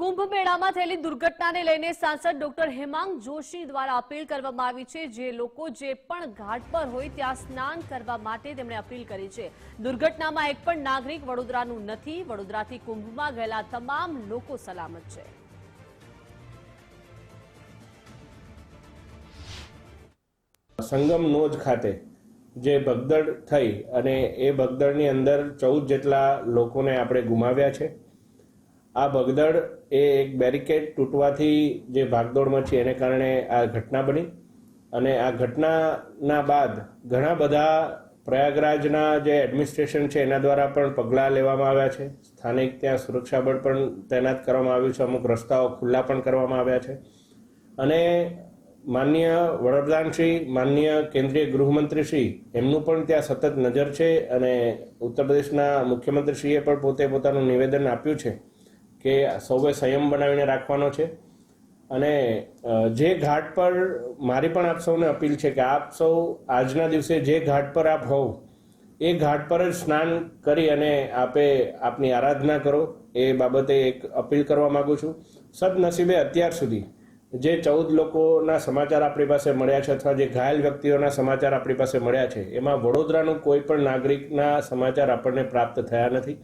કુંભ મેળામાં થયેલી દુર્ઘટનાને લઈને સાંસદ ડોક્ટર હેમાંગ જોશી દ્વારા અપીલ કરવામાં આવી છે. જે લોકો જે પણ ઘાટ પર હોય ત્યાં સ્નાન કરવા માટે તેમણે અપીલ કરી છે. દુર્ઘટનામાં એક પણ નાગરિક વડોદરાનું નથી. વડોદરાથી કુંભમાં ગયેલા તમામ લોકો સલામત છે. સંગમ નોજ ખાતે જે ભગદડ થઈ અને એ ભગદડની અંદર ચૌદ જેટલા લોકોને આપણે ગુમાવ્યા છે. આ ભગદડ એ એક બેરિકેડ તૂટવાથી જે ભાગદોડ મચી એને કારણે આ ઘટના બની અને આ ઘટનાના બાદ ઘણા બધા પ્રયાગરાજના જે એડમિનિસ્ટ્રેશન છે, એના દ્વારા પણ પગલાં લેવામાં આવ્યા છે. સ્થાનિક ત્યાં સુરક્ષા બળ પણ તૈનાત કરવામાં આવ્યું છે. અમુક રસ્તાઓ ખુલ્લા પણ કરવામાં આવ્યા છે. અને માન્ય વડાપ્રધાનશ્રી, માનનીય કેન્દ્રીય ગૃહમંત્રીશ્રી, એમનું પણ ત્યાં સતત નજર છે અને ઉત્તર પ્રદેશના મુખ્યમંત્રીશ્રીએ પણ પોતે પોતાનું નિવેદન આપ્યું છે. કે સૌએ સંયમ બનાવીને રાખવાનો છે. અને જે ઘાટ પર મારી પણ આપ સૌને અપીલ છે કે આપ સૌ આજના દિવસે જે ઘાટ પર આપ હોવ, એ ઘાટ પર જ સ્નાન કરી અને આપે આપની આરાધના કરો. એ બાબતે એક અપીલ કરવા માગું છું. સદનસીબે અત્યાર સુધી જે ચૌદ લોકોના સમાચાર આપણી પાસે મળ્યા છે અથવા જે ઘાયલ વ્યક્તિઓના સમાચાર આપણી પાસે મળ્યા છે, એમાં વડોદરાનું કોઈ પણ નાગરિકના સમાચાર આપણને પ્રાપ્ત થયા નથી.